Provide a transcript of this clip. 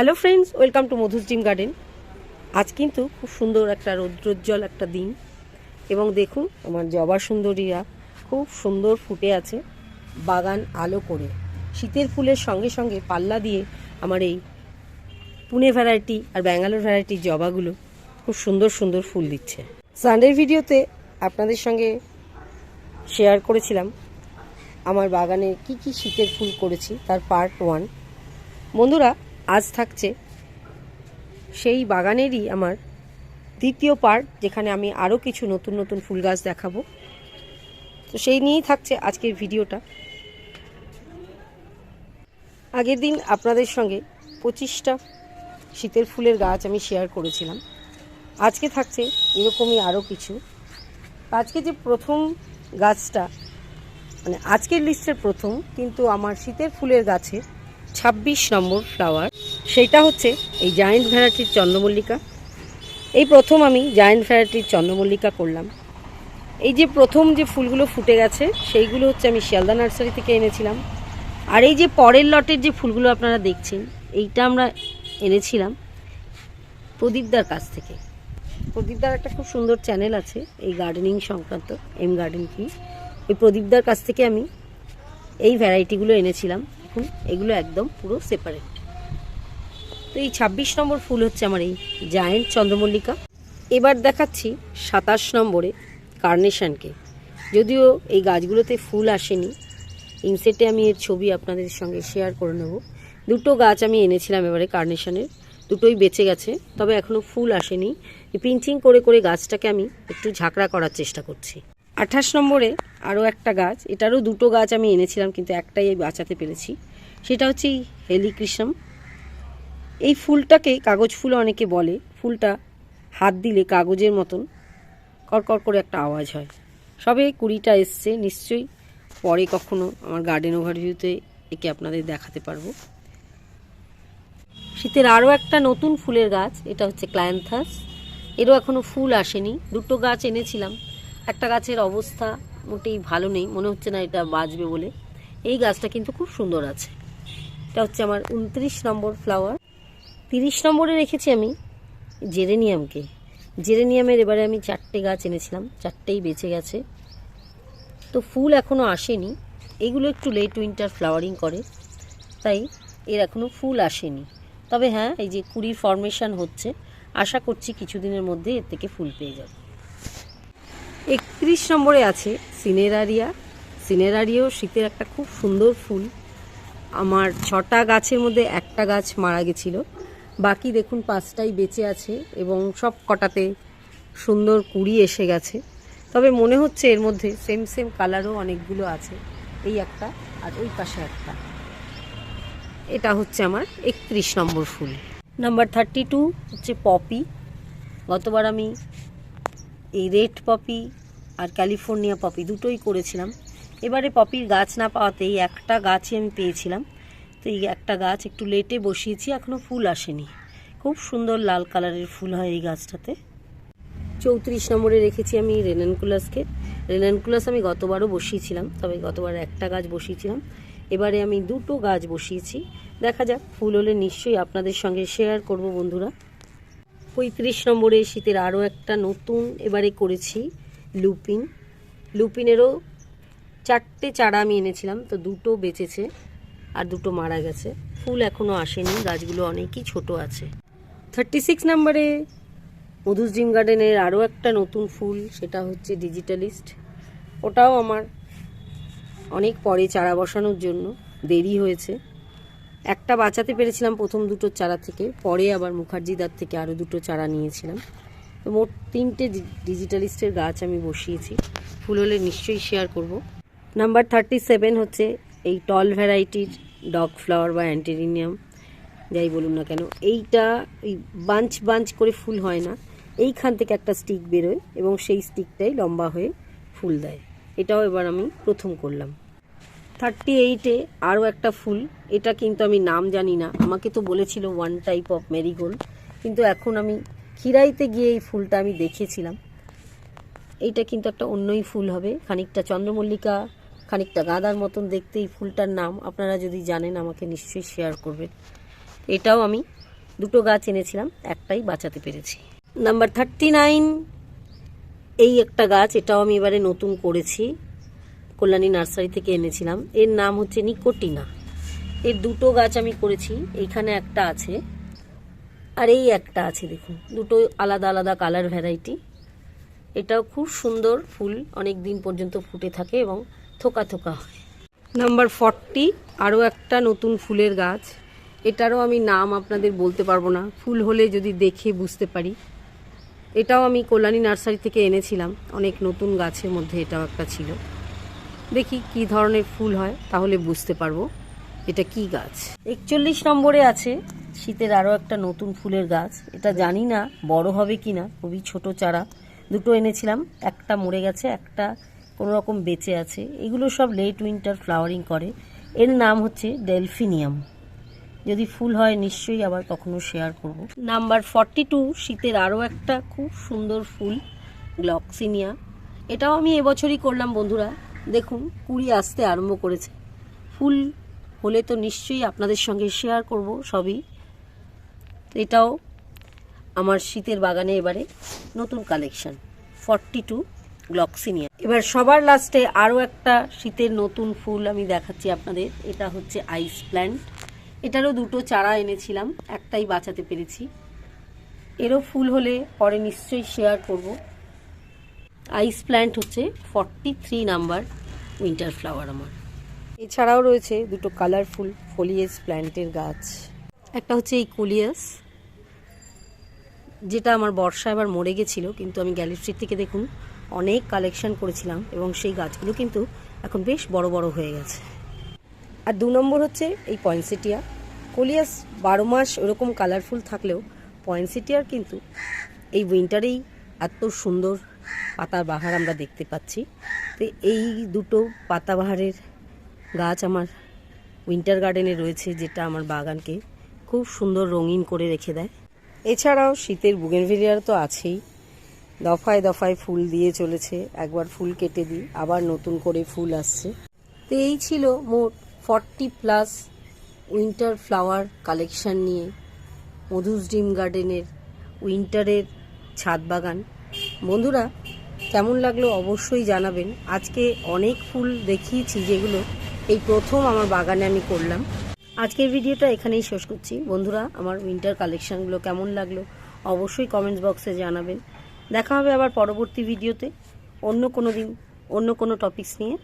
Hello friends welcome to মধুর dream garden আজ কিন্তু খুব সুন্দর একটা রৌদ্রোজ্জ্বল একটা দিন। এবং দেখুন, আমার জবা সুন্দরীরা খুব সুন্দর ফুটে আছে বাগান আলো করে। শীতের ফুলের সঙ্গে সঙ্গে পাল্লা দিয়ে আমার এই পুনে ভ্যারাইটি আর ব্যাঙ্গালোর ভ্যারাইটির জবাগুলো খুব সুন্দর সুন্দর ফুল দিচ্ছে। সানডের ভিডিওতে আপনাদের সঙ্গে শেয়ার করেছিলাম আমার বাগানে কি কি শীতের ফুল করেছি, তার পার্ট ওয়ান বন্ধুরা আজ থাকছে সেই বাগানেরই আমার দ্বিতীয় পার্ট, যেখানে আমি আরও কিছু নতুন নতুন ফুল গাছ দেখাবো। তো সেই নিয়েই থাকছে আজকের ভিডিওটা। আগের দিন আপনাদের সঙ্গে পঁচিশটা শীতের ফুলের গাছ আমি শেয়ার করেছিলাম। আজকে থাকছে এরকমই আরও কিছু। আজকে যে প্রথম গাছটা মানে আজকের লিস্টের প্রথম, কিন্তু আমার শীতের ফুলের গাছে ছাব্বিশ নম্বর ফ্লাওয়ার। সেইটা হচ্ছে এই জায়েন্ট ভ্যারাইটির চন্দ্রমল্লিকা। এই প্রথম আমি জায়েন্ট ভ্যারাইটির চন্দ্রমল্লিকা করলাম। এই যে প্রথম যে ফুলগুলো ফুটে গেছে, সেইগুলো হচ্ছে আমি শিয়ালদা নার্সারি থেকে এনেছিলাম। আর এই যে পরের লটের যে ফুলগুলো আপনারা দেখছেন, এইটা আমরা এনেছিলাম প্রদীপদার কাছ থেকে। প্রদীপদার একটা খুব সুন্দর চ্যানেল আছে, এই গার্ডেনিং সংক্রান্ত এম গার্ডেন কি ওই প্রদীপদার কাছ থেকে আমি এই ভ্যারাইটিগুলো এনেছিলাম। দেখুন এগুলো একদম পুরো সেপারেট তো এই ছাব্বিশ নম্বর ফুল হচ্ছে আমার এই জায়েন্ট চন্দ্রমল্লিকা। এবার দেখাচ্ছি সাতাশ নম্বরে কার্নেশানকে যদিও এই গাছগুলোতে ফুল আসেনি ইনসেটে আমি এর ছবি আপনাদের সঙ্গে শেয়ার করে নেব। দুটো গাছ আমি এনেছিলাম এবারে কার্নেশানের দুটোই বেঁচে গেছে, তবে এখনও ফুল আসেনি। পিঞ্চিং করে করে গাছটাকে আমি একটু ঝাঁকড়া করার চেষ্টা করছি। আঠাশ নম্বরে আরও একটা গাছ, এটারও দুটো গাছ আমি এনেছিলাম, কিন্তু একটাই বাঁচাতে পেরেছি। সেটা হচ্ছে এই হেলিকৃষ্ণম। এই ফুলটাকে কাগজ ফুল অনেকে বলে, ফুলটা হাত দিলে কাগজের মতন কড়কড় করে একটা আওয়াজ হয়। সবে কুড়িটা এসছে, নিশ্চয়ই পরে কখনো আমার গার্ডেন ওভারভিউতে একে আপনাদের দেখাতে পারব। শীতের আরও একটা নতুন ফুলের গাছ, এটা হচ্ছে ক্লায়েন্থাস এরও এখনও ফুল আসেনি। দুটো গাছ এনেছিলাম। একটা গাছের অবস্থা মোটেই ভালো নেই, মনে হচ্ছে না এটা বাঁচবে বলে। এই গাছটা কিন্তু খুব সুন্দর আছে। এটা হচ্ছে আমার উনত্রিশ নম্বর ফ্লাওয়ার তিরিশ নম্বরে রেখেছি আমি জেরেনিয়ামকে। জেরেনিয়ামের এবারে আমি চারটে গাছ এনেছিলাম, চারটেই বেঁচে গেছে। তো ফুল এখনও আসেনি। এগুলো একটু লেট উইন্টার ফ্লাওয়ারিং করে, তাই এর এখনও ফুল আসেনি। তবে হ্যাঁ এই যে কুড়ির ফর্মেশন হচ্ছে, আশা করছি কিছুদিনের মধ্যে এর থেকে ফুল পেয়ে যাব। একত্রিশ নম্বরে আছে সিনেরারিয়া। সিনেরারিয়াও শীতের একটা খুব সুন্দর ফুল। আমার ছটা গাছের মধ্যে একটা গাছ মারা গেছিল। বাকি দেখুন পাঁচটাই বেঁচে আছে এবং সব কটাতে সুন্দর কুড়ি এসে গেছে। তবে মনে হচ্ছে এর মধ্যে সেম সেম কালারও অনেকগুলো আছে। এই একটা আর ওই পাশে একটা। এটা হচ্ছে আমার একত্রিশ নম্বর ফুল। নাম্বার থার্টি টু হচ্ছে পপি। গতবার আমি এই রেড পপি আর ক্যালিফোর্নিয়া পপি দুটোই করেছিলাম। এবারে পপির গাছ না পাওয়াতেই একটা গাছই আমি পেয়েছিলাম। তো এই একটা গাছ একটু লেটে বসিয়েছি এখনও ফুল আসেনি। খুব সুন্দর লাল কালারের ফুল হয় এই গাছটাতে। চৌত্রিশ নম্বরে রেখেছি আমি রেনানকুলাসকে রেনানকুলাস আমি গতবারও বসিয়েছিলাম, তবে গতবার একটা গাছ বসিয়েছিলাম। এবারে আমি দুটো গাছ বসিয়েছি। দেখা যাক, ফুল হলে নিশ্চয়ই আপনাদের সঙ্গে শেয়ার করব বন্ধুরা। পঁয়ত্রিশ নম্বরে শীতের আরও একটা নতুন এবারে করেছি লুপিন। লুপিনেরও চারটে চারা আমি এনেছিলাম, তো দুটো বেঁচেছে। আর দুটো মারা গেছে। ফুল এখনও আসেনি, গাছগুলো অনেকই ছোট আছে। থার্টি সিক্স নাম্বারে মধুস ড্রিম গার্ডেনের আরও একটা নতুন ফুল, সেটা হচ্ছে ডিজিটালিস্ট ওটাও আমার অনেক পরে চারা বসানোর জন্য দেরি হয়েছে। একটা বাঁচাতে পেরেছিলাম প্রথম দুটো চারা থেকে, পরে আবার মুখার্জিদার থেকে আরও দুটো চারা নিয়েছিলাম। তো মোট তিনটে ডিজিটালিস্টের গাছ আমি বসিয়েছি। ফুল হলে নিশ্চয়ই শেয়ার করব। নাম্বার থার্টি সেভেন হচ্ছে এই টল ভ্যারাইটির ডগ ফ্লাওয়ার বা অ্যান্টেরিনিয়াম যাই বলুন না কেন, এইটা ওই বাঞ্চ বাঞ্চ করে ফুল হয় না। এইখান থেকে একটা স্টিক বেরোয় এবং সেই স্টিকটাই লম্বা হয়ে ফুল দেয়। এটাও এবার আমি প্রথম করলাম। থার্টি এইটে আরও একটা ফুল, এটা কিন্তু আমি নাম জানি না, আমাকে তো বলেছিল ওয়ান টাইপ অফ মেরিগোল্ড কিন্তু এখন আমি খিরাইতে গিয়ে এই ফুলটা আমি দেখেছিলাম। এইটা কিন্তু একটা অন্যই ফুল হবে, খানিকটা চন্দ্রমল্লিকা খানিকটা গাঁদার মতন দেখতে এই ফুলটার নাম আপনারা যদি জানেন আমাকে নিশ্চয়ই শেয়ার করবেন। এটাও আমি দুটো গাছ এনেছিলাম, একটাই বাঁচাতে পেরেছি। নাম্বার থার্টি নাইন এই একটা গাছ, এটাও আমি এবারে নতুন করেছি, কল্যাণী নার্সারি থেকে এনেছিলাম। এর নাম হচ্ছে নিকোটিনা। এর দুটো গাছ আমি করেছি, এইখানে একটা আছে, আর এই একটা আছে, দেখুন, দুটো আলাদা আলাদা কালার ভ্যারাইটি এটাও খুব সুন্দর ফুল অনেক দিন পর্যন্ত ফুটে থাকে এবং থোকা থোকা হয়। নাম্বার ফর্টি আরও একটা নতুন ফুলের গাছ। এটারও আমি নাম আপনাদের বলতে পারব না। ফুল হলে যদি দেখে বুঝতে পারি। এটাও আমি কল্যাণী নার্সারি থেকে এনেছিলাম। অনেক নতুন গাছের মধ্যে এটাও একটা ছিল। দেখি কি ধরনের ফুল হয়, তাহলে বুঝতে পারব এটা কি গাছ। একচল্লিশ নম্বরে আছে শীতের আরও একটা নতুন ফুলের গাছ। এটা জানি না বড় হবে কি না খুবই ছোট চারা। দুটো এনেছিলাম, একটা মরে গেছে, একটা কোনো রকম বেঁচে আছে। এগুলো সব লেট উইন্টার ফ্লাওয়ারিং করে। এর নাম হচ্ছে ডেলফিনিয়াম। যদি ফুল হয়, নিশ্চয়ই আবার কখনো শেয়ার করব। নাম্বার ফর্টি টু, শীতের আরও একটা খুব সুন্দর ফুল, গ্লক্সিনিয়া। এটাও আমি এবছরই করলাম, বন্ধুরা। দেখুন, কুড়ি আসতে আরম্ভ করেছে। ফুল হলে তো নিশ্চয়ই আপনাদের সঙ্গে শেয়ার করব সবই। এটাও আমার শীতের বাগানে এবারে নতুন কালেকশন, ফর্টি টু। গ্লক্সিনিয়া এবার সবার লাস্টে আরও একটা শীতের নতুন ফুল আমি দেখাচ্ছি আপনাদের। এটা হচ্ছে আইস প্ল্যান্ট। এটারও দুটো চারা এনেছিলাম, একটাই বাঁচাতে পেরেছি। এরও ফুল হলে পরে নিশ্চয়ই শেয়ার করব। আইস প্ল্যান্ট হচ্ছে forty three number winter flower আমার। এছাড়াও রয়েছে দুটো কালারফুল ফলিয়েস প্ল্যান্টের গাছ। একটা হচ্ছে এই কোলিয়াস যেটা আমার বর্ষা এবার মরে গেছিল, কিন্তু আমি গ্যালিস্ট্রিট থেকে দেখুন অনেক কালেকশন করেছিলাম এবং সেই গাছগুলো কিন্তু এখন বেশ বড় বড় হয়ে গেছে। আর দু নম্বর হচ্ছে এই পয়েন্সেটিয়া কোলিয়াস বারো মাস ওরকম কালারফুল থাকলেও পয়েন্সেটিয়ার কিন্তু এই উইন্টারেই এত সুন্দর পাতার বাহার আমরা দেখতে পাচ্ছি। তো এই দুটো পাতাবাহারের গাছ আমার উইন্টার গার্ডেনে রয়েছে যেটা আমার বাগানকে খুব সুন্দর রঙিন করে রেখে দেয়। এছাড়াও শীতের বুগেনভিলিয়ার তো আছেই। দফায় দফায় ফুল দিয়ে চলেছে। একবার ফুল কেটে দিই, আবার নতুন করে ফুল আসছে। তো এই ছিল মোট forty plus winter flower collection নিয়ে মধুস ড্রিম গার্ডেনের উইন্টারের ছাদ বাগান। বন্ধুরা, কেমন লাগল অবশ্যই জানাবেন। আজকে অনেক ফুল দেখিয়েছি যেগুলো এই প্রথম আমার বাগানে আমি করলাম। আজকের ভিডিওটা এখানেই শেষ করছি। বন্ধুরা, আমার উইন্টার কালেকশানগুলো কেমন লাগল অবশ্যই কমেন্টস বক্সে জানাবেন। দেখা হবে আবার পরবর্তী ভিডিওতে। অন্য কোনো দিন অন্য কোনো টপিকস নিয়ে।